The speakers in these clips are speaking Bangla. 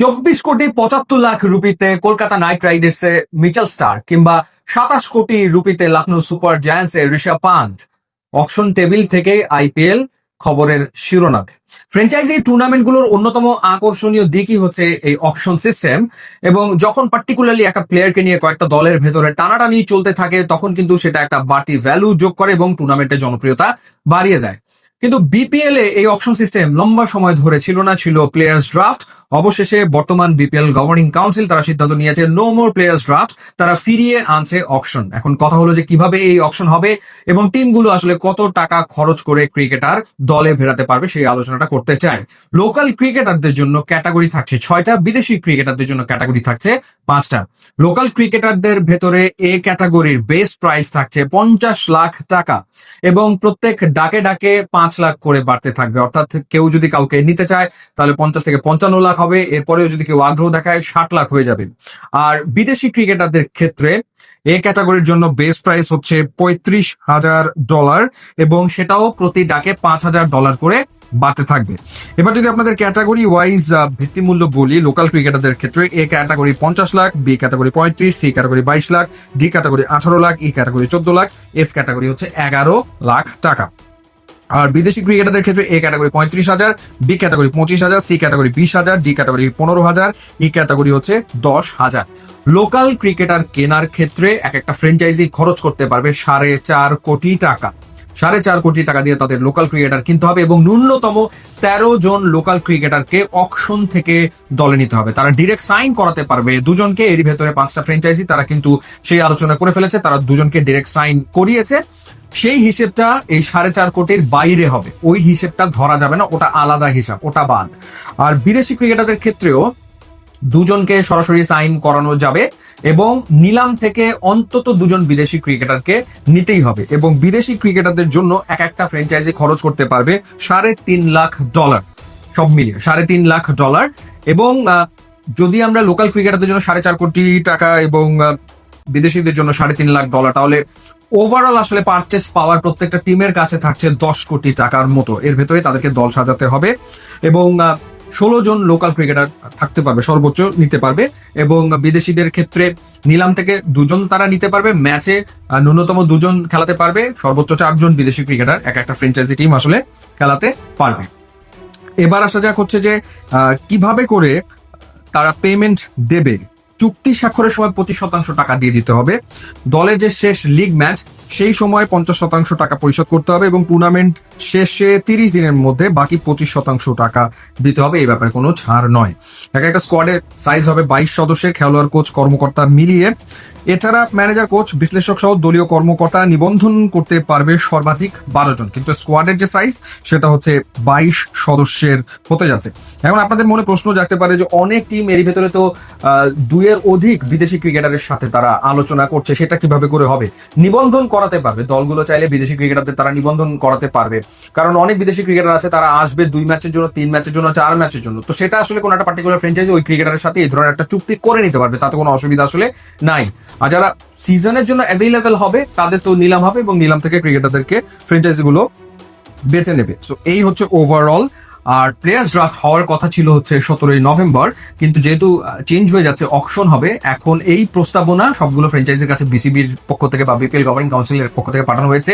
চব্বিশ কোটি পঁচাত্তর লাখ রুপিতে কলকাতা নাইট রাইডার্স এ মিচেল স্টার কিংবা সাতাশ কোটি রুপিতে লখনৌ সুপার জায়ান্টস এ ঋষভ পান্ত। অকশন টেবিল থেকে আইপিএল খবরের শিরোনামে। ফ্র্যাঞ্চাইজি টুর্নামেন্টগুলোর অন্যতম আকর্ষণীয় দিকই হচ্ছে এই অকশন সিস্টেম এবং যখন পার্টিকুলারলি একটা প্লেয়ারকে নিয়ে কয়েকটা দলের ভেতরে টানাটানি চলতে থাকে, তখন কিন্তু সেটা একটা বাড়তি ভ্যালু যোগ করে এবং টুর্নামেন্টের জনপ্রিয়তা বাড়িয়ে দেয়। কিন্তু বিপিএল এ এই অপশন সিস্টেম লম্বা সময় ধরে ছিল না, ছিল প্লেয়ার্স ড্রাফট অবশেষে বর্তমান বিপিএল গভর্নিং কাউন্সিল তারা সিদ্ধান্ত নিয়েছে নো মোর প্লেয়ার্স ড্রাফট তারা ফিরিয়ে আনছে অকশন এখন কথা হলো যে কীভাবে এই অকশন হবে এবং টিমগুলো আসলে কত টাকা খরচ করে ক্রিকেটার দলে ভেড়াতে পারবে সেই আলোচনাটা করতে চায়। লোকাল ক্রিকেটারদের জন্য ক্যাটাগরি থাকছে ছয়টা, বিদেশি ক্রিকেটারদের জন্য ক্যাটাগরি থাকছে পাঁচটা। লোকাল ক্রিকেটারদের ভেতরে এ ক্যাটাগরির বেস প্রাইস থাকছে পঞ্চাশ লাখ টাকা এবং প্রত্যেক ডাকে ডাকে পাঁচ লাখ করে বাড়তে থাকবে। অর্থাৎ কেউ যদি কাউকে নিতে চায়, তাহলে পঞ্চাশ থেকে পঞ্চান্ন লাখ হবে, এরপরেও যদি কেউ আগ্রহ দেখায়, ষাট লাখ হয়ে যাবে। আর বিদেশি ক্রিকেটারদের ক্ষেত্রে এ ক্যাটাগরির জন্য বেস প্রাইস হচ্ছে পঁয়ত্রিশ হাজার ডলার এবং সেটাও প্রতি ডাকে পাঁচ হাজার ডলার করে বাড়তে থাকবে। এবার যদি আপনাদের ক্যাটাগরি ওয়াইজ ভিত্তিমূল্য বলি, লোকাল ক্রিকেটারদের ক্ষেত্রে এ ক্যাটাগরি পঞ্চাশ লাখ, বি ক্যাটাগরি পঁয়ত্রিশ, সি ক্যাটাগরি বাইশ লাখ, ডি ক্যাটাগরি আঠারো লাখ, ই ক্যাটাগরি চোদ্দ লাখ, এফ ক্যাটাগরি হচ্ছে এগারো লাখ টাকা। আর বিদেশি ক্রিকেটারদের ক্ষেত্রে এ ক্যাটাগরি পঁয়ত্রিশ হাজার, বি ক্যাটাগরি পঁচিশ হাজার, সি ক্যাটাগরি বিশ হাজার, ডি ক্যাটাগরি পনেরো হাজার, ই ক্যাটাগরি হচ্ছে দশ হাজার। লোকাল ক্রিকেটার কেনার ক্ষেত্রে এক একটা ফ্র্যাঞ্চাইজি খরচ করতে পারবে সাড়ে চার কোটি টাকা। সাড়ে চার কোটি টাকা দিয়ে তাদের লোকাল ক্রিকেটার কিনতে হবে এবং ন্যূনতম তেরো জন লোকাল ক্রিকেটারকে অকশন থেকে দলে নিতে হবে। তারা ডিরেক্ট সাইন করাতে পারবে। দুজনকে এরই ভেতরে পাঁচটা ফ্র্যাঞ্চাইজি তারা কিন্তু সেই আলোচনা করে ফেলেছে। তারা দুজনকে ডিরেক্ট সাইন করিয়েছে। সেই হিসেবটা এই সাড়ে চার কোটির বাইরে হবে। ওই হিসেবটা ধরা যাবে না। ওটা আলাদা হিসাব। ওটা বাদ। আর বিদেশি ক্রিকেটারদের ক্ষেত্রেও দুজনকে সরাসরি সাইন করানো যাবে এবং নিলাম থেকে অন্তত দুজন বিদেশি ক্রিকেটারকে নিতেই হবে এবং বিদেশি ক্রিকেটারদের জন্য এক একটা ফ্র্যাঞ্চাইজি খরচ করতে পারবে সাড়ে তিন লাখ ডলার সব মিলিয়ে সাড়ে তিন লাখ ডলার এবং যদি আমরা লোকাল ক্রিকেটারদের জন্য সাড়ে চার কোটি টাকা এবং বিদেশিদের জন্য সাড়ে তিন লাখ ডলার তাহলে ওভারঅল আসলে পারচেস পাওয়ার প্রত্যেকটা টিমের কাছে থাকছে দশ কোটি টাকার মতো। এর ভেতরে তাদেরকে দল সাজাতে হবে এবং ষোলো জন লোকাল ক্রিকেটার থাকতে পারবে, সর্বোচ্চ নিতে পারবে এবং বিদেশিদের ক্ষেত্রে নিলাম থেকে দুজন তারা নিতে পারবে ম্যাচে ন্যূনতম দুজন খেলাতে পারবে, সর্বোচ্চ চারজন বিদেশি ক্রিকেটার এক একটা ফ্র্যাঞ্চাইজি টিম আসলে খেলাতে পারবে। এবার আসা যাক হচ্ছে যে কীভাবে করে তারা পেমেন্ট দেবে। চুক্তি স্বাক্ষরের সময় পঁচিশ শতাংশ টাকা দিয়ে দিতে হবে। দলের যে শেষ লিগ ম্যাচ সেই সময় পঞ্চাশ শতাংশ টাকা পরিশোধ করতে হবে এবং টুর্নামেন্ট শেষে তিরিশ দিনের মধ্যে বাকি পঁচিশ শতাংশ টাকা দিতে হবে এই ব্যাপারে কোনো ছাড় নয়। এক একটা স্কোয়াডের সাইজ হবে বাইশ সদস্যের খেলোয়াড় কোচ কর্মকর্তা মিলিয়ে। এছাড়া ম্যানেজার কোচ বিশ্লেষক সহ দলীয় কর্মকর্তা নিবন্ধন করতে পারবে সর্বাধিক বারো জন। কিন্তু স্কোয়াডের যে সাইজ সেটা হচ্ছে বাইশ সদস্যের হতে যাচ্ছে। এখন আপনাদের মনে প্রশ্ন জাগতে পারে যে অনেক টিম এরই ভেতরে তো আহ, দুইয়ের অধিক বিদেশি ক্রিকেটারের সাথে তারা আলোচনা করছে সেটা কীভাবে করে হবে? নিবন্ধন করাতে পারবে। দলগুলো চাইলে বিদেশি ক্রিকেটারদের তারা নিবন্ধন করাতে পারবে। কারণ অনেক বিদেশি ক্রিকেটার আছে, তারা আসবে দুই ম্যাচের জন্য, তিন ম্যাচের জন্য, চার ম্যাচের জন্য। তো সেটা আসলে কোনো একটা পার্টিকুলার ফ্র্যাঞ্চাইজি ওই ক্রিকেটারের সাথে এই ধরনের একটা চুক্তি করে নিতে পারবে, তাতে কোনো অসুবিধা আসলে নাই। আর যারা সিজনের জন্য অ্যাভেলেবেল হবে, তাদের তো নিলাম হবে এবং নিলাম থেকে ক্রিকেটারদেরকে ফ্র্যাঞ্চাইজিগুলো বেছে নেবে। সো এই হচ্ছে ওভারঅল আর প্লেয়ার্স ড্রাফট হওয়ার কথা ছিল হচ্ছে সতেরোই নভেম্বর, কিন্তু যেহেতু চেঞ্জ হয়ে যাচ্ছে অকশন হবে, এখন এই প্রস্তাবনা সবগুলো ফ্র্যাঞ্চাইজির কাছে বিসিবির পক্ষ থেকে বা বিপিএল গভর্নিং কাউন্সিলের পক্ষ থেকে পাঠানো হয়েছে।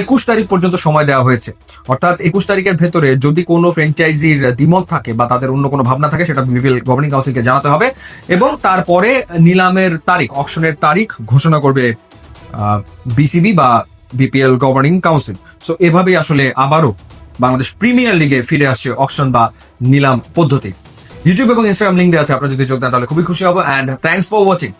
একুশ তারিখ পর্যন্ত সময় দেওয়া হয়েছে। অর্থাৎ একুশ তারিখের ভেতরে যদি কোনো ফ্র্যাঞ্চাইজির দ্বিমত থাকে বা তাদের অন্য কোনো ভাবনা থাকে, সেটা বিপিএল গভর্নিং কাউন্সিলকে জানাতে হবে এবং তারপরে নিলামের তারিখ অকশনের তারিখ ঘোষণা করবে বিসিবি বা বিপিএল গভর্নিং কাউন্সিল সো এভাবেই আসলে আবারও বাংলাদেশ প্রিমিয়ার লিগে ফিরে আসছে অকশন বা নিলাম পদ্ধতি। ইউটিউব এবং ইনস্টাগ্রাম লিঙ্ক দেওয়া আছে, আপনারা যদি যোগদান তাহলে খুবই খুশি হব অ্যান্ড থ্যাংকস ফর ওয়াচিং